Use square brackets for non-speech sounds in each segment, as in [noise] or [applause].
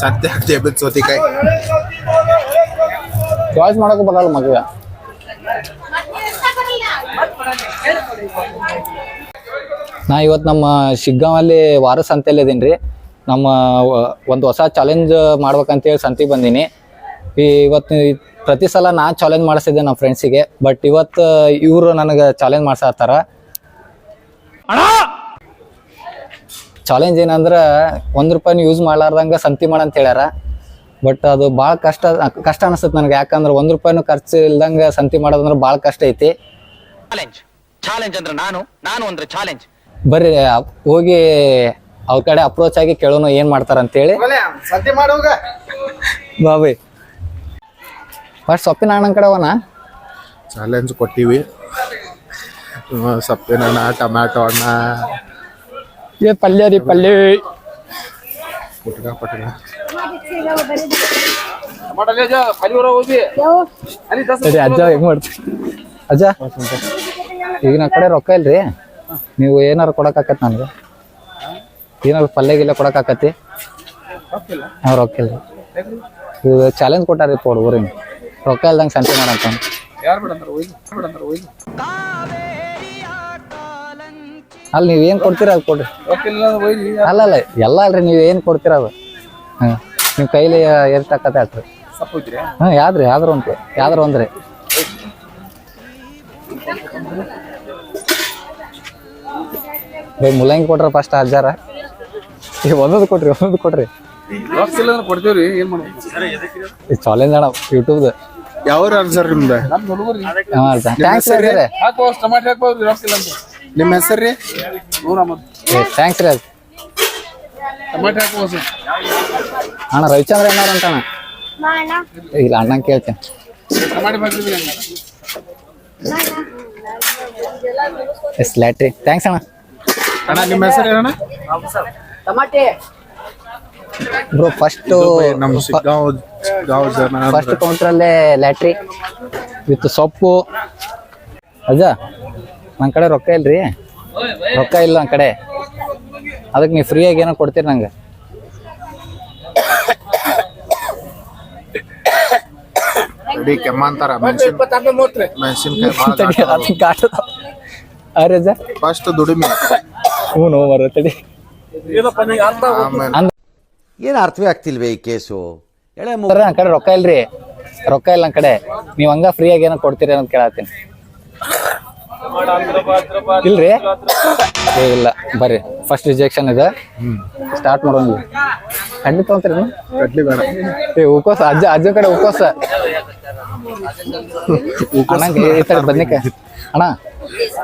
ಸತ್ಯ ಟೇಬಲ್ ಸೌತಿಕಾಯಿ ಚಾಯ್ಸ್ ಮಾಡೋಕೆ ಬರಲ್ಲ ಮಗುವೆ ನಾ ಇವತ್ತು ನಮ್ಮ ಶಿಗ್ಗಾಂವಲ್ಲಿ ವಾರ ಸಂತೆಯಲ್ಲಿ ಇದೀನಿ ರೀ. ನಮ್ಮ ಒಂದು ಹೊಸ ಚಾಲೆಂಜ್ ಮಾಡ್ಬೇಕಂತೇಳಿ ಸಂತಿ ಬಂದೀನಿ. ಈ ಇವತ್ತು ಪ್ರತಿ ಸಲ ನಾ ಚಾಲೆಂಜ್ ಮಾಡಿಸಿದ್ದೆ ನಮ್ಮ ಫ್ರೆಂಡ್ಸಿಗೆ ಬಟ್ ಇವತ್ತು ಇವರು ನನಗೆ ಚಾಲೆಂಜ್ ಮಾಡ್ಸತ್ತಾರ. ಚಾಲೆಂಜ್ ಏನಂದ್ರೆ ಒಂದು ರೂಪಾಯಿನ ಯೂಸ್ ಮಾಡ್ಲಾರ್ದಂಗೆ ಸಂತಿ ಮಾಡಂತ ಹೇಳ್ಯಾರ. ಬಟ್ ಅದು ಭಾಳ ಕಷ್ಟ ಕಷ್ಟ ಅನಿಸ್ತದೆ ನನಗೆ. ಯಾಕಂದ್ರೆ ಒಂದು ರೂಪಾಯಿನೂ ಖರ್ಚು ಇಲ್ದಂಗೆ ಸಂತಿ ಮಾಡೋದಂದ್ರೆ ಭಾಳ ಕಷ್ಟ ಐತಿ. ಚಾಲೆಂಜ್ ಚಾಲೆಂಜ್ ಅಂದ್ರೆ ನಾನು ನಾನು ಅಂದ್ರೆ ಚಾಲೆಂಜ್ ಬರ್ರಿ ಹೋಗಿ ಅವ್ರ ಕಡೆ ಅಪ್ರೋಚ್ ಆಗಿ ಕೇಳೋಣ ಏನ್ ಮಾಡ್ತಾರ ಅಂತೇಳಿ. ಸತ್ಯ ಮಾಡೋಗ ಬಾಬಿ. ಫಸ್ಟ್ ಸೊಪ್ಪಿನ ಹಣ್ಣನ ಕಡೆ ಅವನ ಚಾಲೆಂಜ್ ಕೊಟ್ಟಿವಿ. ಸೊಪ್ಪಿನ ಹಣ್ಣ ಟೊಮ್ಯಾಟೊ ಹಣ್ಣ ಏ ಪಲ್ಯ ರೀ ಪಲ್ಯ. ಪುಟ್ಕ ಪುಟ್ಕ ಸರಿ ಅಜ್ಜ ಹೆಂಗ್ ಮಾಡ್ತೀವಿ ಅಜ್ಜ ಈಗ ನನ್ನ ಕಡೆ ರೊಕ್ಕ ಇಲ್ರಿ. ನೀವು ಏನಾರು ಕೊಡಕ್ಕಾಕತ್ ನನಗೆ. ಏನಾರು ಪಲ್ಯ ಗಿಲ್ಯ ಕೊಡಕ್ಕಾಕತಿ ಹಾಂ ರೊಕ್ಕ ಇಲ್ರಿ. ಇದು ಚಾಲೆಂಜ್ ಕೊಟ್ಟಾರಿ ಪೋಡ್ ಊರಿನ. ರೊಕ್ಕ ಇಲ್ದಂಗೆ ಸಂತೆ ಮಾಡಂತ ಅಲ್ಲಿ ನೀವು ಏನು ಕೊಡ್ತೀರ ಅದು ಕೊಡ್ರಿ. ಅಲ್ಲ ಅಲ್ಲ ಎಲ್ಲ ಅಲ್ರಿ ನೀವು ಏನು ಕೊಡ್ತೀರ ಅದು. ಹಾಂ ನೀವು ಕೈಲಿ ಎಷ್ಟು ಹಾಕತ್ತೆ ಅಲ್ರಿ ಹಾಂ ಯಾವ್ದ್ರಿ ಯಾವ್ದ್ರ ಒಂದು ಯಾವ್ದ್ರ ಒಂದ್ರಿ. ಬೈ ಮುಲ್ಲಂಗಿ ಕೊಟ್ರ ಫಸ್ಟ್ ಹಜಾರ. ಈಗ ಒಂದೊಂದು ಕೊಟ್ರಿ ಒಂದೊಂದು ಕೊಡ್ರಿ. ಕೊಡ್ತೀವ್ರಿ ಏನ್ ಮಾಡ್ಬೇಕು ಈ ಚಾಲೆಂಜ್ ಅಣ್ಣ ಯೂಟ್ಯೂಬ್ದು. ಯಾವ್ರ ಸರ್ ನಿಮ್ದು? ಹಾಂ ಥ್ಯಾಂಕ್ಸ್ ರೀ ಟಮಾಟೆ ನಿಮ್ಮ ಹೆಸರು ರೀ? ಥ್ಯಾಂಕ್ಸ್ ರೀ ಟಮಾಟೆ ಹಾಕೋ ಸರ್ ಅಣ್ಣ ರವಿಚಂದ್ರ ಏನಾರ ಅಂತ ಅಣ್ಣ ಇಲ್ಲ ಅಣ್ಣ ಕೇಳ್ತೇನೆ. ಟಮಾಟೆ ಎಸ್ ಲ್ಯಾಟ್ರಿ ಥ್ಯಾಂಕ್ಸ್ ಅಣ್ಣ. ಅಣ್ಣ ನಿಮ್ಮ ಹೆಸರು ಏನಣ್ಣ? ಬ್ರೋ ಫಸ್ಟ್ ನಮ್ಮ ಫಸ್ಟ್ ಕೌಂಟ್ರಲ್ಲೇ ಲ್ಯಾಟ್ರಿ ವಿತ್ ಸೊಪ್ಪು. ಅಜ್ಜ ನನ್ನ ಕಡೆ ರೊಕ್ಕ ಇಲ್ರಿ. ರೊಕ್ಕ ಇಲ್ಲ ನನ್ನ ಕಡೆ. ಅದಕ್ಕೆ ನೀವು ಫ್ರೀಯಾಗಿ ಏನೋ ಕೊಡ್ತೀರಿ ನಂಗೆ. ಇಡೀ ಕೆಮ್ಮಂತಾರ ಮೆಣಸಿನ ಮೆಣಸಿನ್ಕಾಯಿ ಅರೆ ಅಜ್ಜ ಫಸ್ಟ್ ದುಡಿಮೆ. ಹ್ಞೂ ನೋ ಬರೋ ತಡಿ. ಆಮೇಲೆ ಅಂದ್ ಏನು ಅರ್ಥವೇ ಆಗ್ತಿಲ್ವೇ ಈ ಕೇಸು? ಎಳೆ ಮಗು ನನ್ನ ಕಡೆ ರೊಕ್ಕ ಇಲ್ರಿ. ರೊಕ್ಕ ಇಲ್ಲ ನನ್ನ ಕಡೆ. ನೀವು ಹಂಗ ಫ್ರೀಯಾಗಿ ಏನೋ ಕೊಡ್ತೀರಿ ಅಂತ ಕೇಳತ್ತೀನಿ. ಇಲ್ರಿ? ಏ ಇಲ್ಲ. ಬರ್ರಿ. ಫಸ್ಟ್ ರಿಜೆಕ್ಷನ್ ಇದೆ. ಸ್ಟಾರ್ಟ್ ಮಾಡೋಣ. ಕಡ್ಲಿ ತಗೊಂತೀರಿ ಕಡ್ಲಿ ಬೇಡ. ಏ ಹೂಕೋಸ ಅಜ್ಜ ಅಜ್ಜ ಕಡೆ ಹೂಕೋಸ ಅಣ್ಣ ಈ ತರ ಬದ್ನಿಕಾಯಿ. ಅಣ್ಣ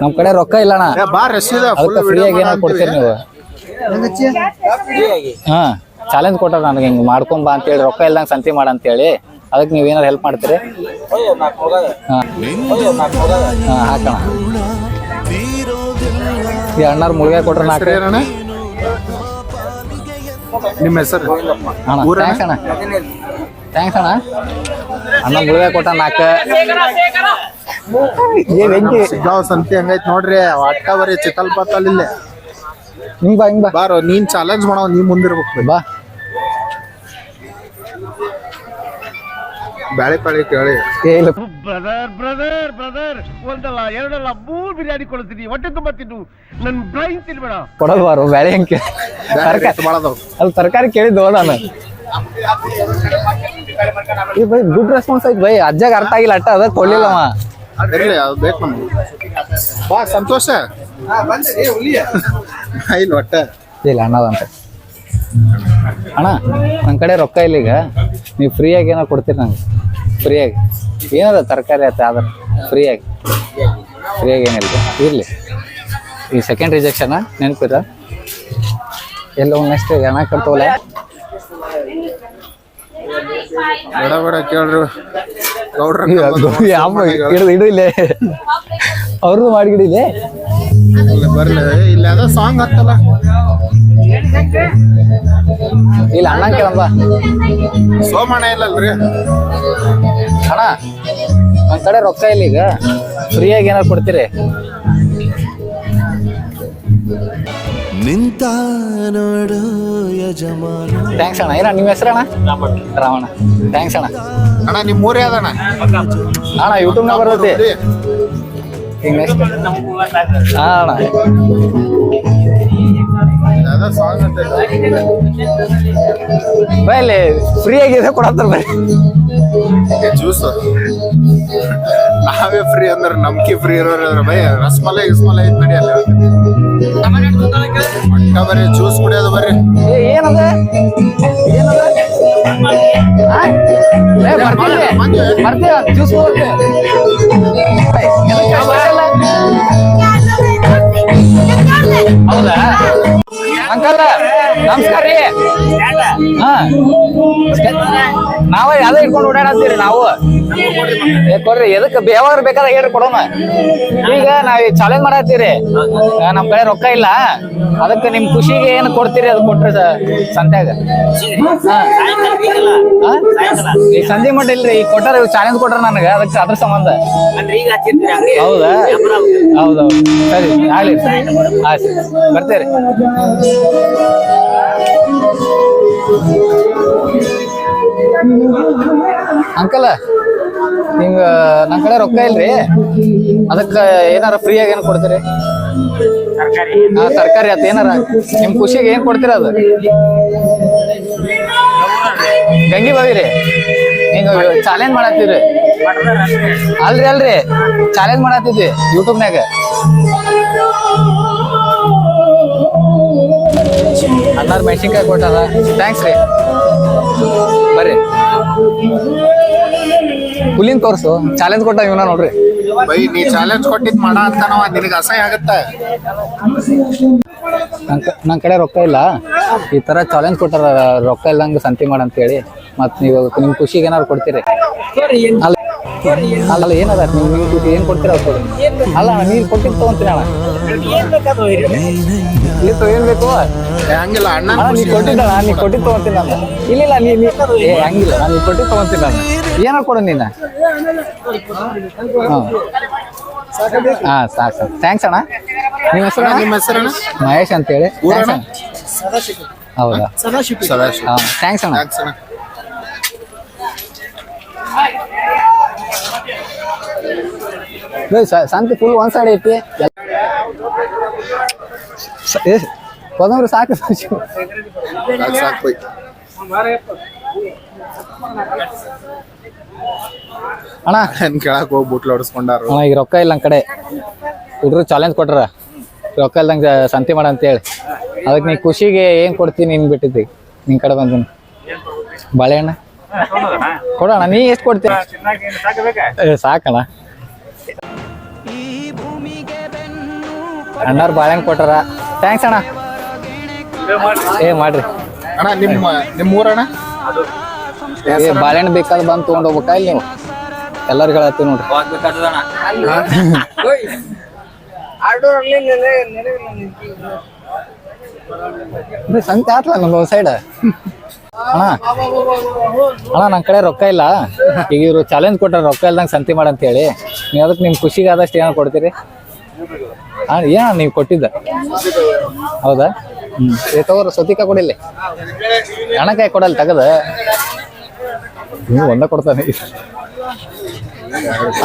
ನಮ್ ಕಡೆ ರೊಕ್ಕ ಇಲ್ಲ ಅಣ್ಣ. ಅದಕ್ಕೆ ಫ್ರೀಯಾಗಿ ಏನಾರ ಕೊಡ್ತೀರಿ ನೀವು? ಹಾ ಚಾಲೆಂಜ್ ಕೊಟ್ಟಾರ ನನಗೆ ಹಿಂಗ್ ಮಾಡ್ಕೊಂಬ ಅಂತೇಳಿ ರೊಕ್ಕ ಇಲ್ದಂಗೆ ಸಂತಿ ಮಾಡ ಅಂತೇಳಿ. ಅದಕ್ಕೆ ನೀವು ಏನಾರು ಹೆಲ್ಪ್ ಮಾಡ್ತೀರಿ? ಹಾಂ. ಹಾ ಹಾಕೋಣ. ಈ ಅಣ್ಣಾರ್ ಮುಳುಗ ಕೊಟ್ರೆ ನಾಲ್ಕು. ನಿಮ್ಮ ಹೆಸರು? ಅಣ್ಣ ಥ್ಯಾಂಕ್ಸ್ ಅಣ್ಣ. ಥ್ಯಾಂಕ್ಸ್ ಅಣ್ಣ. ಅಣ್ಣ ಮುಳುಗಾಯ ಕೊಟ್ಟ ನಾಲ್ಕು. ಏ ವೆಂಕಿ ಶಿಗ್ಗಾಂವ್ ಸಂತಿ ಹಂಗೈತ್ ನೋಡ್ರಿ. ಅಟ್ಟ ಬರೀ ಚಿತ್ತಲ್ ಪತ್ತಲ್ ಇಲ್ಲೇ. ಹಿಂಗ್ ಬಾ ಹಿಂಗ್ ಬಾ. ಬಾರೋ ನೀನ್ ಚಾಲೆಂಜ್ ಮಾಡೋ ನೀ ಮುಂದಿರ್ಬೇಕು. ಬಾ. ಬ್ಯಾಳೆ ಪಾಳಿ ಕೇಳಿ. ಏ ಇಲ್ಲ. ಬ್ರದರ್ ಬ್ರದರ್ ಬ್ರದರ್ ಒಂದಲ್ಲ ಎರಡಲ್ಲ ಮೂರ್ ಬಿರಿಯಾನಿ ಕೊಡ್ತೀನಿ. ಹೊಟ್ಟೆ ತುಂಬ ತಿನ್ನು. ನನ್ ಬ್ರೈನ್ ತಿನ್ಬೇಡ. ಕೊಡೋದು ಬಾರು ಬ್ಯಾಳೆ ಹೆಂಗೆ ತರಕಾರಿ ಮಾಡೋದು. ಅಲ್ಲಿ ತರಕಾರಿ ಕೇಳಿದ್ದು ನಾನು. ಈ ಬೈ ಗುಡ್ ರೆಸ್ಪಾನ್ಸ್ ಆಯ್ತು ಬೈ. ಅಜ್ಜಾಗ ಅರ್ಥ ಆಗಿಲ್ಲ ಅಟ್ಟ ಅದ ಕೊಡ್ಲಿಲ್ಲ ಅವ. ಇರ್ಲಿ ಅದು ಬೇಕು ನಮ್ಗೆ. ಬಾ ಸಂತೋಷ. [laughs] ಇಲ್ಲ ಒಟ್ಟ ಇಲ್ಲ ಅಣ್ಣದಂತ. ಅಣ್ಣ ನನ್ನ ಕಡೆ ರೊಕ್ಕ ಇಲ್ಲ ಈಗ. ನೀವು ಫ್ರೀಯಾಗಿ ಏನೋ ಕೊಡ್ತೀರಿ ನಂಗೆ. ಫ್ರೀಯಾಗಿ. ಏನದ ತರಕಾರಿ ಆಯ್ತು ಆದ್ರೆ ಫ್ರೀಯಾಗಿ. ಫ್ರೀಯಾಗಿ ಏನಿಲ್ಲ. ಇರಲಿ. ಈ ಸೆಕೆಂಡ್ ರಿಜೆಕ್ಷನ ನೆನಪಿರ ಎಲ್ಲ ನೆಕ್ಸ್ಟ್ ಹಣ ಕಟ್ತವಲ್ಲ ಬೇಡ ಬೇಡ ಕೇಳ್ರಿ. ಗೌಡ್ರ ಹಿಡಿದು ಅವ್ರದ್ದು ಮಾಡಿಗಿಡಿಲೆ ಬರ್ಲಿ. ಇಲ್ಲ ಅದ ಸಾಂಗ್ ಹತ್ತಲ್ಲ. ಇಲ್ಲ ಅಣ್ಣ ಕೇಳಂಬ ಸೋಮಣ್ಣ ಇಲ್ಲಲ್ರಿ? ಅಣ್ಣ ನಮ್ಮ ಕಡೆ ರೊಕ್ಕ ಇಲ್ಲ ಈಗ. ಫ್ರೀಯಾಗಿ ಏನಾರು ಕೊಡ್ತೀರಿ? ನಿಂತ ನೋಡು ಯಜಮಾನ. ಥ್ಯಾಂಕ್ಸ್ ಅಣ್ಣ. ಏನ ನಿಮ್ಮ ಹೆಸರಣ್ಣ? ರಾವಣ ಥ್ಯಾಂಕ್ಸ್ ಅಣ್ಣ. ಅಣ್ಣ ನಿಮ್ಮ ಊರೇ ಅದಣ್ಣ ಅಣ್ಣ ಯೂಟ್ಯೂಬ್ನಾಗ ಬರ್ತೈತಿ. ಈಗ ನೆಕ್ಸ್ಟ್ ಹಾ ಅಣ್ಣ ಅದ ಸಾಂಗ್ ಅಂತ ಬಾ ಇಲ್ಲಿ ಫ್ರೀ ಆಗಿದೆ ಕೊಡತ್ತಾರ ಬೈ ಜ್ಯೂಸ್ ನಾವೇ ಫ್ರೀ ಅಂದ್ರೆ ನಮ್ಕಿ ಫ್ರೀ ಇರೋರು ಬೈ ರಸಮಲೈ ಗಿಸ್ಮಲೈ ಐತ್ ನಡಿಯಲ್ಲ ಮಟ್ಟ ಬರೀ ಜ್ಯೂಸ್ ಕುಡಿಯೋದು ಬರ್ರಿ ಏನದ? ಏನದ? ಬರ್ತೀವಿ ಬರ್ತೀವಿ ಜ್ಯೂಸ್ ಹೌದಾ? ನಮಸ್ಕಾರ ರೀ. ಹಾ. ನಾವ ಯಾವ್ದೋ ಇಟ್ಕೊಂಡು ಓಡಾಡತ್ತೀರಿ ನಾವು? ಏ, ಕೊಡ್ರಿ ಎದಕ್ಕೆ ಬೇವಾಗ ಬೇಕಾದ ಹೇಳ್ರಿ ಕೊಡೋಣ. ಈಗ ನಾವ್ ಚಾಲೆಂಜ್ ಮಾಡತ್ತೀರಿ. ನಮ್ ಕಡೆ ರೊಕ್ಕ ಇಲ್ಲ. ಅದಕ್ಕೆ ನಿಮ್ ಖುಷಿಗೆ ಏನು ಕೊಡ್ತೀರಿ ಅದು ಕೊಟ್ರಿ ಸಂತ್ಯಾಗ? ಈ ಹಾ? ಸಂಜೆ ಮಟ್ಟ ಇಲ್ರಿ ಈಗ ಕೊಟ್ಟಾರ ಚಾಲೆಂಜ್ ಕೊಟ್ರ ನನಗ ಅದಕ್ಕೆ ಅದ್ರ ಸಂಬಂಧ. ಹೌದಾ? ಹೌದೌದು. ಸರಿ ಆಗ್ಲಿ. ಆಯ್ತು. ಬರ್ತೇರಿ. ಅಂಕಲ್, ನಿಮ್ಗ ನನ್ನ ಕಡೆ ರೊಕ್ಕ ಇಲ್ರಿ? ಅದಕ್ಕ ಏನಾರ ಫ್ರೀ ಆಗಿ ಏನ್ ಕೊಡ್ತೀರಿ? ಹಾ ತರಕಾರಿ ಆತ ಏನಾರ? ನಿಮ್ ಖುಷಿಗೆ ಏನ್ ಕೊಡ್ತೀರ ಅದು? ಗಂಗಿ ಬಾವಿ ರೀ ಹಿಂಗ ಚಾಲೆಂಜ್ ಮಾಡತ್ತೀರಿ? ಅಲ್ರಿ ಅಲ್ರಿ. ಚಾಲೆಂಜ್ ಮಾಡತ್ತಿದ್ವಿ ಯೂಟ್ಯೂಬ್ನಾಗ ಅನ್ನಾರ್ ಮೆಣಸಿನ್ಕಾಯಿ ಕೊಟ್ಟಾರ ಥ್ಯಾಂಕ್ಸ್ ರೀ. ಬರ್ರಿ. ಹುಲಿನ್ ತೋರ್ಸು. ಚಾಲೆಂಜ್ ಕೊಟ್ಟ ಇವನ ನೋಡ್ರಿ. ಬೈ ನೀ ಚಾಲೆಂಜ್ ಕೊಟ್ಟಿದ್ ಮಾಡ ಅಂತ ನಾವ ನಿನಗೆ ಅಸಹ್ಯ ಆಗತ್ತೆ. ನನ್ ಕಡೆ ರೊಕ್ಕ ಇಲ್ಲ. ಈ ತರ ಚಾಲೆಂಜ್ ಕೊಟ್ಟಾರ ರೊಕ್ಕ ಇಲ್ಲಂಗ ಸಂತಿ ಮಾಡ ಅಂತ ಹೇಳಿ. ಮತ್ ನೀವು ನಿಮ್ ಖುಷಿಗೆ ಏನಾರು ಕೊಡ್ತೀರಿ. ಅಲ್ಲ ಅಲ್ಲ ಏನದ? ನೀವು ನೀವು ಏನು ಕೊಡ್ತೀರ ಅಲ್ಲ ನೀರ್ ಕೊಟ್ಟಿದ್ ತಗೊಂತೀನಿ ಅಣ್ಣ ತಗೋ, ಏನ್ ಬೇಕು ಹಂಗಿಲ್ಲ ಅಣ್ಣ ನೀ ಕೊಟ್ಟಿದ್ದಲ್ಲ ನೀ ಕೊಟ್ಟಿ ತಗೊಂತೀನಿ ನಾನು ಹಂಗಿಲ್ಲ ನಾನು ಕೊಟ್ಟಿ ತಗೊಂತೀನಿ ಏನಾರು ಕೊಡು ನೀನು ಹಾ ಸಾಕು ಸಾಕು ಥ್ಯಾಂಕ್ಸ್ ಅಣ್ಣ ನಿಮ್ಮ ಹೆಸರು? ನಿಮ್ಮ ಹೆಸರು ಮಹೇಶ್ ಅಂತೇಳಿ. ಹೌದಾ ಹಾಂ ಥ್ಯಾಂಕ್ಸ್ ಅಣ್ಣ ಸಂತೆ ಫುಲ್ ಒನ್ ಸೈಡ್ ಐತಿ ಸಾಕು ಸಾಕ್. ಅಣ್ಣ. ಏನ್ ಕೇಳಕ್ ಹೋಗಿ ಬುಟ್ಲು ಹೊಡಿಸ್ಕೊಂಡಾರ. ಅಣ್ಣ ಈಗ ರೊಕ್ಕ ಇಲ್ಲ ನಮ್ಮ ಕಡೆ. ಹುಡುಗರು ಚಾಲೆಂಜ್ ಕೊಟ್ರ. ರೊಕ್ಕ ಇಲ್ದಂಗೆ ಸಂತಿ ಮಾಡ ಅಂತೇಳಿ. ಅದಕ್ಕೆ ನೀ ಖುಷಿಗೆ ಏನ್ ಕೊಡ್ತೀನಿ ನಿನ್ ಬಿಟ್ಟಿದ್ದಿ? ನಿನ್ ಕಡೆ ಬಂದಿನಿ. ಬಾಳೆಹಣ್ಣ ಕೊಡೋಣ ನೀ ಎಷ್ಟು ಕೊಡ್ತೀನಿ ಸಾಕಣ್ಣ. ಅಣ್ಣವ್ರು ಬಾಳೆಹಣ್ಣು ಕೊಟ್ಟಾರ ಥ್ಯಾಂಕ್ಸ್ ಅಣ್ಣ. ಏ ಮಾಡ್ರಿ. ಅಣ್ಣ ನಿಮ್ಮ ನಿಮ್ಮ ಊರಣ್ಣ? ಏ ಬಾಳೆಹಣ್ಣು ಬೇಕಾದ್ರೆ ಬಂದು ತೊಗೊಂಡು ಹೋಗ್ಬೇಕಾ ಇಲ್ಲಿ ನೀವು? ಎಲ್ಲರಿಗೂ ಹೇಳತ್ತೀವಿ ನೋಡ್ರಿ. ಸಂತೆ ಆತ್ಲ ನಮ್ದು ಸೈಡ್ ಅಣ್ಣ ಅಣ್ಣ ನನ್ನ ಕಡೆ ರೊಕ್ಕ ಇಲ್ಲ. ಈಗ ಇವರು ಚಾಲೆಂಜ್ ಕೊಟ್ಟರೆ ರೊಕ್ಕ ಇಲ್ದಂಗೆ ಸಂತಿ ಮಾಡ ಅಂತ ಹೇಳಿ ನೀವು ಅದಕ್ಕೆ ನಿಮ್ಮ ಖುಷಿಗೆ ಆದಷ್ಟು ಏನೋ ಕೊಡ್ತೀರಿ? ಏನ ನೀವು ಕೊಟ್ಟಿದ್ದ. ಹೌದಾ? ಹ್ಮ್. ತಗೋರ ತಗೋರು ಸೊತಿಕ ಕೊಡಿಲ್ಲ. ಹಣಕಾಯಿ ಕೊಡಲ್ಲ, ತಗದ. ನೀವು ಒಂದ ಕೊಡ್ತಾನೆ.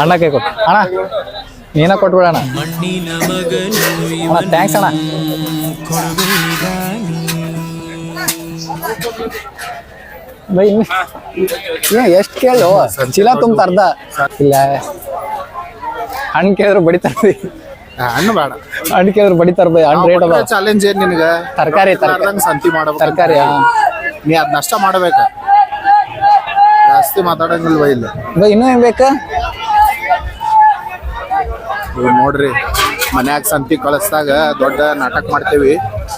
ಅಣ್ಣಕಾಯಿ ಕೊಟ್ಟು ಅಣ್ಣ, ನೀನ ಕೊಟ್ಬಿಡಣ. ಅಣ್ಣ ಥ್ಯಾಂಕ್ಸ್ ಅಣ್ಣ. ಎಷ್ಟು ಕೇಳು? ಚೀಲ ತುಂಬ ಅರ್ಧ ಇಲ್ಲ. ಹಣ್ಣು ಕೇಳಿದ್ರು ಬಡಿತಾರ ಹಣ್ಣು ಬೇಡ. ಹಣ್ಣು ಕೇಳಿದ್ರು ಬಡಿತಾರ ಬೈ ಹಣ್ಣು ರೇಟ್ ಅದ ಚಾಲೆಂಜ್ ಏನ್ ನಿನಗ? ತರಕಾರಿ ತರಕಾರಿ. ಸಂತಿ ಮಾಡಬೇಕು ತರಕಾರಿ ನೀ ಅದ್ ನಷ್ಟ ಮಾಡ್ಬೇಕ. ಜಾಸ್ತಿ ಮಾತಾಡಂಗಿಲ್ವ ಇಲ್ಲಿ? ಬೈ ಇನ್ನೂ ಏನ್ ಬೇಕು? ನೋಡ್ರಿ ಮನ್ಯಾಗ ಸಂತಿ ಕಳಿಸ್ದಾಗ ದೊಡ್ಡ ನಾಟಕ ಮಾಡ್ತೇವಿ.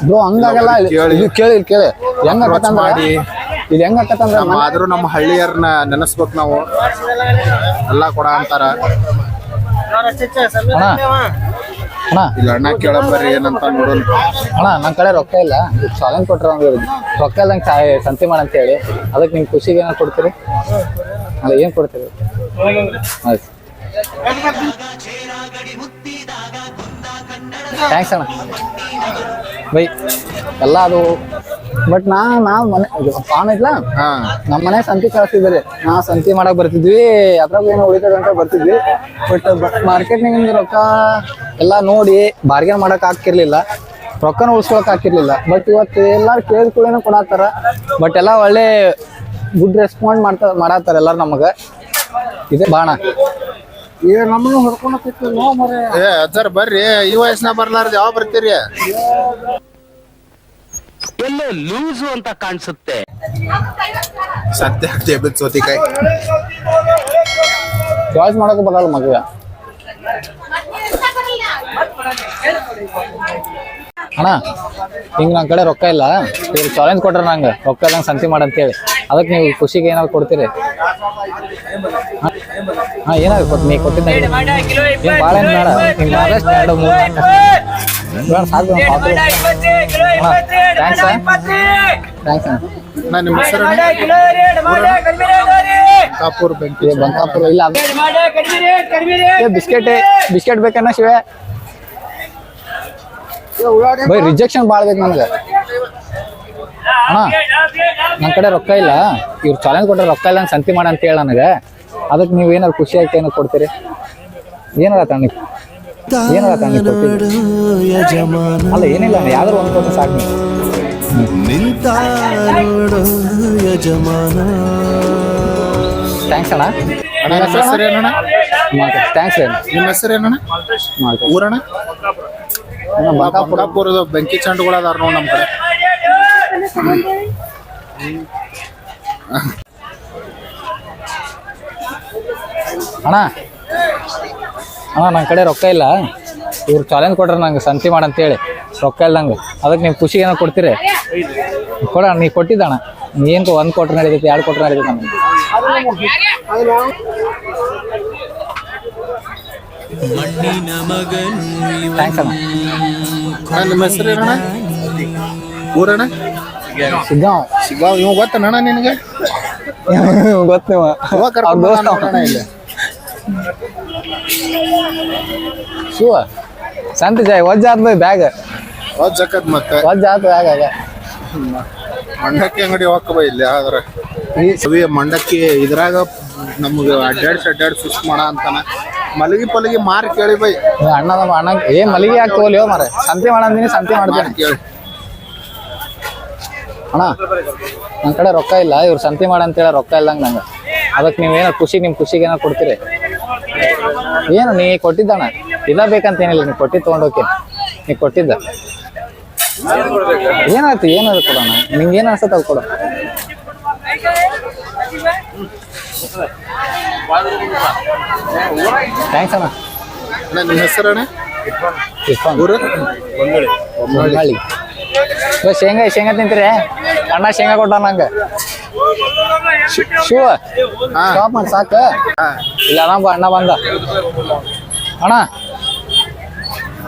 ಬ್ರೋ ಹಂಗಾಗಲ್ಲ ಕೇಳಿ. ಕೇಳಿ ಕೇಳಿ. ಹೆಂಗ ಮಾಡಿ. ಇದು ಹೆಂಗ ನಮ್ಮ ಆದ್ರೂ ನಮ್ಮ ಹಳ್ಳಿಯರ್ನ ನೆನೆಸ್ಬೇಕು ನಾವು. ಎಲ್ಲ ಕೊಡ ಅಂತಾರ. ಅಣ್ಣ? ಅಣ್ಣ ಇಲ್ಲ ಬರ್ರಿ ಏನಂತ ನೋಡೋಣ. ಅಣ್ಣ ನನ್ನ ಕಡೆ ರೊಕ್ಕ ಇಲ್ಲ. ಚಾಲೆಂಜ್ ಕೊಟ್ರ ರೊಕ್ಕ ಇಲ್ದಂಗೆ ಸಾ- ಸಂತೆ ಮಾಡ ಅಂತ ಹೇಳಿ. ಅದಕ್ಕೆ ನಿಮ್ ಖುಷಿಗೆ ಏನೋ ಕೊಡ್ತೀರಿ? ಅಲ್ಲ ಏನ್ ಕೊಡ್ತೀರಿ? ಆಯ್ತು. ಥ್ಯಾಂಕ್ಸ್ ಅಣ್ಣ. ಬೈ. ಎಲ್ಲ ಅದು ಬಟ್ ನಾ ನಾವ್ ಮನೆ ಪಾನ್ ಇಲ್ಲ ಹಾ. ನಮ್ಮ ಮನೆ ಸಂತಿ ಕಳಿಸ್ತಿದ್ರಿ ನಾ ಸಂತಿ ಮಾಡಕ್ ಬರ್ತಿದ್ವಿ ಅದ್ರಾಗ ಏನೋ ಉಳಿತದ ಅಂತ ಬರ್ತಿದ್ವಿ. ಬಟ್ ಮಾರ್ಕೆಟ್ನಾಗ ರೊಕ್ಕ ಎಲ್ಲ ನೋಡಿ ಬಾರ್ಗೇನ್ ಮಾಡಕ್ ಆಗ್ತಿರ್ಲಿಲ್ಲ. ರೊಕ್ಕನ ಉಳಿಸ್ಕೊಳಕ್ ಆಗ್ತಿರ್ಲಿಲ್ಲ. ಬಟ್ ಇವತ್ತು ಎಲ್ಲಾರು ಕೇಳಿದ ಕೂಡೇನು ಕೊಡತ್ತಾರ. ಬಟ್ ಎಲ್ಲ ಒಳ್ಳೆ ಗುಡ್ ರೆಸ್ಪಾಂಡ್ ಮಾಡ್ತಾ ಮಾಡತ್ತಾರ ಎಲ್ಲಾರು ನಮಗ. ಇದೆ ಬಾಣ. ಏ ಅದರ ಬರ್ರಿ. ಈ ವಯಸ್ಸಿನ ಬರ್ಲಾರ್ದು ಯಾವ ಬರ್ತೀರಿ? ಎಲ್ಲೋ ಲೂಸು ಅಂತ ಕಾಣಿಸುತ್ತೆ. ಸತ್ಯ ಟೇಬಲ್ ಸೌತಿಕಾಯಿ ಚಾಯ್ಸ್ ಮಾಡಕ್ಕೆ ಬರಲ್ಲ ಮಗ ಅಣ್ಣ ಹಿಂಗ್ ನನ್ನ ಕಡೆ ರೊಕ್ಕ ಇಲ್ಲ. ಇವ್ರು ಚಾಲೆಂಜ್ ಕೊಟ್ರ ನಂಗೆ. ರೊಕ್ಕ ಇಲ್ಲಂಗೆ ಸಂತಿ ಮಾಡಂತೇಳಿ ಅದಕ್ಕೆ ನೀವು ಖುಷಿಗೆ ಏನಾದ್ರು ಕೊಡ್ತೀರಿ? ಹಾ? ಏನಾದ್ರು ಕೊಟ್ಟು ನೀವು ಕೊಟ್ಟಿದ್ದ ಏನು ಭಾಳ ಏನು ಬೇಡ. ಹಿಂಗೆ ಆದಷ್ಟು ಎರಡು ಮೂರು ನಿಮ್ಮ ಬಿಸ್ಕೆಟ್ ಬೇಕನ್ನ ಶಿವೆ ಬೈ ರಿಜೆಕ್ಷನ್ ಭಾಳ ಬೇಕು ನನಗೆ. ಅಣ್ಣ ನನ್ನ ಕಡೆ ರೊಕ್ಕ ಇಲ್ಲ. ಇವ್ರು ಚಾಲೆಂಜ್ ಕೊಟ್ಟರೆ ರೊಕ್ಕ ಇಲ್ಲ ನಂಗೆ ಸಂತಿ ಮಾಡ ಅಂತ ಹೇಳ ನನಗೆ. ಅದಕ್ಕೆ ನೀವು ಏನಾದ್ರು ಖುಷಿ ಆಯ್ತು ಏನೋ ಕೊಡ್ತೀರಿ? ಏನಾರ ನೀವು ಅಲ್ಲ ಏನಿಲ್ಲ ಯಾವ್ದಾರು ಒಂದು ಕೊಟ್ಟು ಸಾಕು ನಿಂತ ನೋಡು ಯಜಮಾನ. ಥ್ಯಾಂಕ್ಸ್ ಅಣ್ಣ. ಅಣ್ಣ ನಿಮ್ಮ ಹೆಸರು ಏನಣ್ಣ ಥ್ಯಾಂಕ್ಸ್ ಅಣ್ಣ? ನಿಮ್ಮ ಹೆಸರು ಏನಣ್ಣ ಊರಣ್ಣ? ಬಂಕಾಪುರ ಬಂಕಾಪುರದ ಬೆಂಕಿ ಚಂಡುಗಳು ಅದಾರ ನಮ್ಮ ನಮ್ ಕಡೆ. ಅಣ್ಣ ಅಣ್ಣ ನನ್ನ ಕಡೆ ರೊಕ್ಕ ಇಲ್ಲ. ಇವ್ರು ಚಾಲೆಂಜ್ ಕೊಟ್ರೆ ನಂಗೆ ಸಂತಿ ಮಾಡಂತೇಳಿ ರೊಕ್ಕ ಇಲ್ಲ ನಂಗೆ ಅದಕ್ಕೆ ನೀವು ಖುಷಿಗೆ ಏನೋ ಕೊಡ್ತೀರಿ. ಕೊಡ ನೀವು ಕೊಟ್ಟಿದ್ದಣ್ಣ. ನೀನು ಒಂದು ಕೊಟ್ರೆ ನಡೀತೈತಿ ಎರಡು ಕೊಟ್ರೆ ನಡೀತೈತೆ ನಮಗೆ ಥ್ಯಾಂಕ್ಸ್ ಅಣ್ಣ. ಅಣ್ಣ ನಿಮ್ಮ ಹೆಸರು ಏನಣ್ಣ? ಊರಣ್ಣ? ಸಿಗ್ಗಾವ್ ಸಿಗಾವ್ ಇವ್ ಗೊತ್ತಣ್ಣ ನಿನಗೆ? ಗೊತ್ತೇವ. ಅವ್ರ ದೋಸ್ತ ಇಲ್ಲಿ. ಶಿವ ಸಂತ ಜಾಯ್ ವಜ್ಜ ಆತ್ ಬೈ ಬ್ಯಾಗ್. ಹೋದ್ ಆಕತ್ ಮತ್ತೆ. ವಜ್ಜ ಆತ್ ಬ್ಯಾಗ್ ಆಗ. ಮಂಡಕ್ಕಿ ಅಂಗಡಿ ಹೋಗಕ ಬೈ ಇಲ್ಲಿ ಈ ಸವಿ ಮಂಡಕ್ಕಿ ಇದ್ರಾಗ ನಮ್ಗೆ ಅಡ್ಡಾಡ್ಸಿ ಅಡ್ಡಾಡ್ಸಿ ಸುಸ್ ಮಾಡ ಅಂತಾನೆ. ಮಲಗಿ ಪಲಗಿ ಮಾರಿ ಕೇಳಿ ಬೈ. ಅಣ್ಣ ನಮ್ಮ ಅಣ್ಣ ಏ ಮಲಗಿ ಹಾಕಿ ಹೋಗ್ಲಿ ಮಾರ. ಸಂತೆ ಮಾಡಂದಿನಿ ಸಂತೆ ಮಾಡ್ತೀನಿ. ಕೇಳಿ. ಅಣ್ಣ ನನ್ನ ಕಡೆ ರೊಕ್ಕ ಇಲ್ಲ ಇವ್ರು ಸಂತಿ ಮಾಡಂತೇಳಿ ರೊಕ್ಕ ಇಲ್ಲಂಗೆ ನಂಗೆ ಅದಕ್ಕೆ ನೀವೇನೋ ಖುಷಿ ನಿಮ್ಮ ಖುಷಿಗೆ ಏನೋ ಕೊಡ್ತೀರಿ. ಏನು ನೀ ಕೊಟ್ಟಿದ್ದಣ್ಣ. ಇಲ್ಲ ಬೇಕಂತೇನಿಲ್ಲ ನೀ ಕೊಟ್ಟಿದ್ದು ತಗೊಂಡೋಕೆ ನೀ ಕೊಟ್ಟಿದ್ದ. ಏನಾಯ್ತು ಏನಾದ್ರು ಕೊಡೋಣ ನಿಂಗೆ ಏನು ಅನ್ಸುತ್ತೆ ಅದು ಕೊಡು ಥ್ಯಾಂಕ್ಸ್ ಅಣ್ಣ ನಿಮ್ಮ ಹೆಸರು ಅಣ್ಣ? ಇಸ್ಕೊಂಡು ಊರು? ಹೊನ್ನಾಳಿ ಇವಾಗ ಶೇಂಗಾ ಶೇಂಗಾ ತಿಂತೀರಿ? ಅಣ್ಣ ಶೇಂಗಾ ಕೊಟ್ಟ ನಂಗೆ ಶಿವ. ಹಾ. ಸ್ಟಾಪ್ ಮಾಡಿ ಸಾಕ. ಇಲ್ಲ ಅಣ್ಣ ಅಣ್ಣ ಬಂದ. ಅಣ್ಣ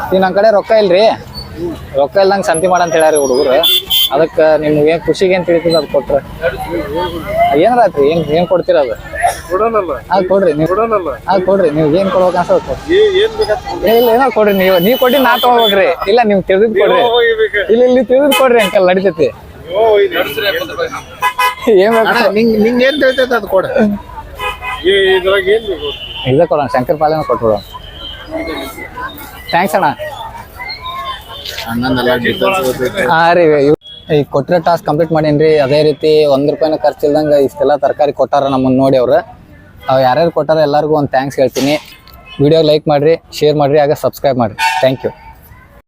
ನೀನು ನನ್ನ ಕಡೆ ರೊಕ್ಕ ಇಲ್ರಿ? ರೊಕ್ಕ ಇಲ್ದಂಗೆ ಸಂತಿ ಮಾಡಂತ ಹೇಳ್ಯಾರಿ ಹುಡುಗರು. ಅದಕ್ಕೆ ನಿಮ್ಗೆ ಏನು ಖುಷಿಗೆ ಏನು ತಿಳಿತದ ಅದು ಕೊಟ್ರೆ? ಏನಾರತ್ರಿ ಏನು ಏನು ಕೊಡ್ತೀರ ಅದು? ಅದು ಕೊಡ್ರಿ ನೀವು. ಅದು ಕೊಡ್ರಿ ನೀವು ಏನು ಕೊಡ್ಬೇಕು ಅನ್ಸೋದು ಕೊಡ್ರಿ. ಇಲ್ಲ ಏನೋ ಕೊಡ್ರಿ? ನೀವು. ನೀವು ಕೊಡಿ ನಾ ತಗೋಬೇಕ್ರಿ ಇಲ್ಲ ನೀವು ತಿಳಿದ್ ಕೊಡ್ರಿ. ಇಲ್ಲ ಇಲ್ಲಿ ತಿಳಿದ್ ಕೊಡ್ರಿ ಅಂಕಲ್ ನಡಿತೈತಿ. ನಿಂಗ್ ನಿಂಗ್ ಏನ್ ತಿಳಿತೈತೆ ಅದು ಕೊಡ. ಇದ ಕೊಡೋಣ ಶಂಕರ್ ಪಾಲೆನ ಕೊಟ್ಬಿಡೋಣ ಥ್ಯಾಂಕ್ಸ್ ಅಣ್ಣ. ಅಣ್ಣಂದೆಲ್ಲ ಡೀಟೇಲ್ಸ್ ಗೊತ್ತೈತೆ. ಹಾ ರೀ ಇವ್- ಈಗ ಕೊಟ್ಟಿರೋ ಟಾಸ್ಕ್ ಕಂಪ್ಲೀಟ್ ಮಾಡೀನಿ ಅದೇ ರೀತಿ ಒಂದ್ ರೂಪಾಯಿನ ಖರ್ಚು ಇಲ್ದಂಗೆ ಇಷ್ಟೆಲ್ಲ ತರಕಾರಿ ಕೊಟ್ಟಾರ ನಮ್ಮನ್ನ ನೋಡಿ ಅವ್ರು. ಅವ್ ಯಾರ್ಯಾರು ಕೊಟ್ಟಾರ ಎಲ್ಲರಿಗೂ ಒಂದು ಥ್ಯಾಂಕ್ಸ್ ಹೇಳ್ತೀನಿ. ವಿಡಿಯೋ ಲೈಕ್ ಮಾಡಿರಿ ಶೇರ್ ಮಾಡಿರಿ ಹಾಗೆ ಸಬ್ಸ್ಕ್ರೈಬ್ ಮಾಡಿರಿ. Thank you